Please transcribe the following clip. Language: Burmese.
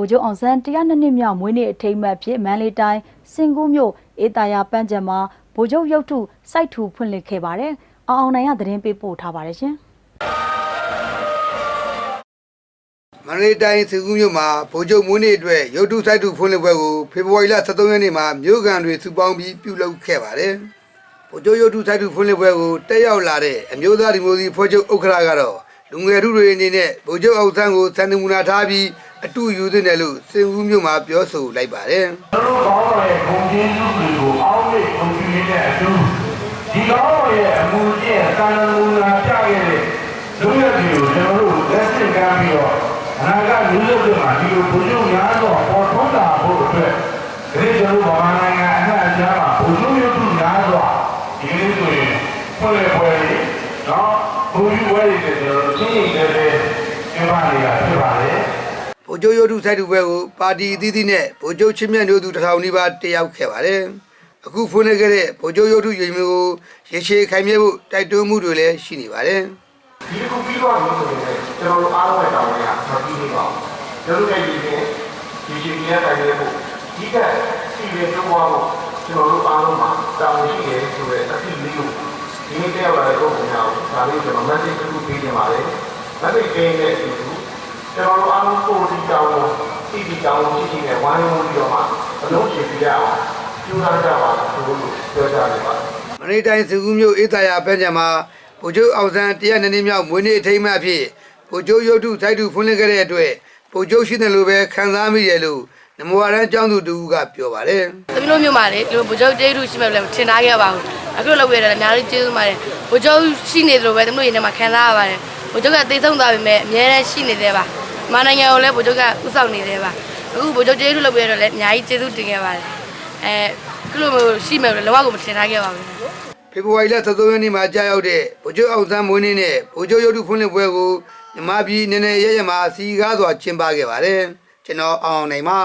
ိုလ်ချုပ်အောင်ဆန်း102နှစ်မြောက်မွေးနေ့အထိမ်းအမှတ်ဖြစ်မန္တလေးတိုင်းစင်ကူးမြို့အေးတာယာပန်းချံမှာဗိုလ်ချုပ်ရုပ်ထုစိုက်ထူဖွင့်လှစ်ခဲ့ပါတယ်။အောင်အောင်နိုင်ကသတင်းပေးပို့ထားပါတယ်ရှင်။မန္တလေးတိုင်းစင်ကူးမြို့မှာဗိုလ်ချုပ်မွေးနေ့အတွက်ရုပ်တုစိုက်တုဖွင့်လှစ်ပွဲကိုဖေဖော်ဝါရီလ23ရက်နေ့မှာမြို့ကန်တွေစုပေါင်းပြီးပြုလုပ်ခဲ့ပါတယ်။ဗိုလ်ချုပ်ရုပ်တုစိုက်တုဖွင့်လှစ်ပွဲကိုတက်ရောက်လာတဲ့အမျိုးသားဒီမိုကရေစီဖွဲ့ချုပ်ဥက္ကဋ္ဌကတော့လူငယ်ထုတွေအနေနဲ့ဗိုလ်ချုပ်အောင်ဆန်းကိုစံနမူနာထားပြီး အတူယူသင့်တယ်လို့စင်ကူးမြို့မှာပြောဆိုလိုက်ပါတယ်။ကျွန်တော်ကောင်းတော်ရဲ့ဂုဏ်ကျေးဇူးတွေကိုအောက်မေ့ဂုဏ်ပြုရတဲ့အတူဒီကောင်းတော်ရဲ့အမှုကျင့်သာသနာ့နာပြခဲ့တဲ့လူရည်တွေကိုကျွန်တော်တို့လက်ဆင့်ကမ်းပြီးတော့အနာဂတ်လူရုပ်တွေမှာဒီလိုဘုရားများစွာပေါ်ထွန်းလာဖို့အတွက်ဒီနေ့ကျွန်တော်ဗမာနိုင်ငံအနှံ့အပြားမှာဘုရားရုပ်ထုများစွာဒီနေ့ဆိုရင်ဖွဲ့ရဖွဲ့ရနော်ဘုရားဝဲရတဲ့ကျွန်တော်တို့သိနေတယ်ကျင်းပနေတာဖြစ်ပါတယ် ဗိုလ်ချုပ်ရုပ်ထုစိုက်ထုပွဲကိုပါတီအသီးသီးနဲ့ဗိုလ်ချုပ်ချင်းမြတ်တို့သူတစ်ထောင်နီးပါးတက်ရောက်ခဲ့ပါတယ်။အခုဖွင့်လှစ်ခဲ့တဲ့ဗိုလ်ချုပ်ရုပ်ထုရင်မျိုးကိုရေရှည်ခိုင်မြဲဖို့တိုက်တွန်းမှုတွေလည်းရှိနေပါတယ်။ဒီခုပြီးတော့လို့ဆိုရင်ကျွန်တော်တို့အားလုံးရဲ့တောင်းရမပြီးသေးပါဘူးကျွန်တော်တို့ရဲ့ဒီနေ့ဒီရှင်ကြီးရဲ့တိုင်ရဖို့ဒီကစီရင်ပြောဖို့ကျွန်တော်တို့အားလုံးမှာတောင်းရှိတယ်ဆိုတဲ့အဖြစ်လေးကိုဒီနေ့တက်လာတဲ့ပုံစံအောင်ဒါလေးကျွန်တော် message တစ်ခုပေးနေပါတယ် message ပေးတဲ့အတူတူ ကျွန်တော်တို့အားလုံးကိုဒီတောင်းလို့စီဒီတောင်းလို့ရှိရှိနဲ့ဝိုင်းဝန်းပြီးတော့မှအလုံးချပြရအောင်ကျူးလာကြပါလို့ပြောကြနေပါတယ်မန္တလေးတိုင်းစကူးမြို့အေးသာယာပန်းချံမှာဗိုလ်ချုပ်အောင်ဆန်းတရားနှစ်နှစ်မြောက်မွေးနေ့အထိမ်းအမှတ်အဖြစ်ဗိုလ်ချုပ်ရုပ်ထုစိုက်ထုဖွင့်လှစ်ခဲ့တဲ့အတွက်ဗိုလ်ချုပ်ရှိတယ်လို့ပဲခံစားမိတယ်လို့နမောရန်ကျောင်းသူတူကပြောပါတယ်။သမီးတို့မျိုးမှာလေဒီလိုဗိုလ်ချုပ်ကျေးဇူးရှိမှလည်းထင်ထားခဲ့ပါဘူး။အခုလောက်ရတယ်အများကြီးကျေးဇူးပါတယ်။ဗိုလ်ချုပ်ရှိနေတယ်လို့ပဲသမီးတို့ရင်ထဲမှာခံစားရပါတယ်။ဗိုလ်ချုပ်ကတည်ဆုံသွားပြီမဲ့အများနဲ့ရှိနေသေးပါ။ မနိုင်ငံကိုလည်းဗိုလ်ချုပ်ကဥဆောင်နေသေးပါ။အခုဗိုလ်ချုပ်ကျေးဇူးလုပ်ပြရတော့လည်းအများကြီးကျေးဇူးတင်ခဲ့ပါတယ်။အဲအခုလိုမျိုးရှိမယ်လို့လောကကိုမထင်ထားခဲ့ပါဘူး။ဖေဖော်ဝါရီလ23ရက်နေ့မှာကြာရောက်တဲ့ဗိုလ်ချုပ်အောင်ဆန်းမွေးနေ့နဲ့ဗိုလ်ချုပ်ရုပ်ထုဖွင့်လှစ်ပွဲကိုမြမပြည်နယ်နယ်ရဲရဲမှာစီကားစွာကျင်းပခဲ့ပါတယ်ကျွန်တော်အောင်အောင်နိုင်ပါ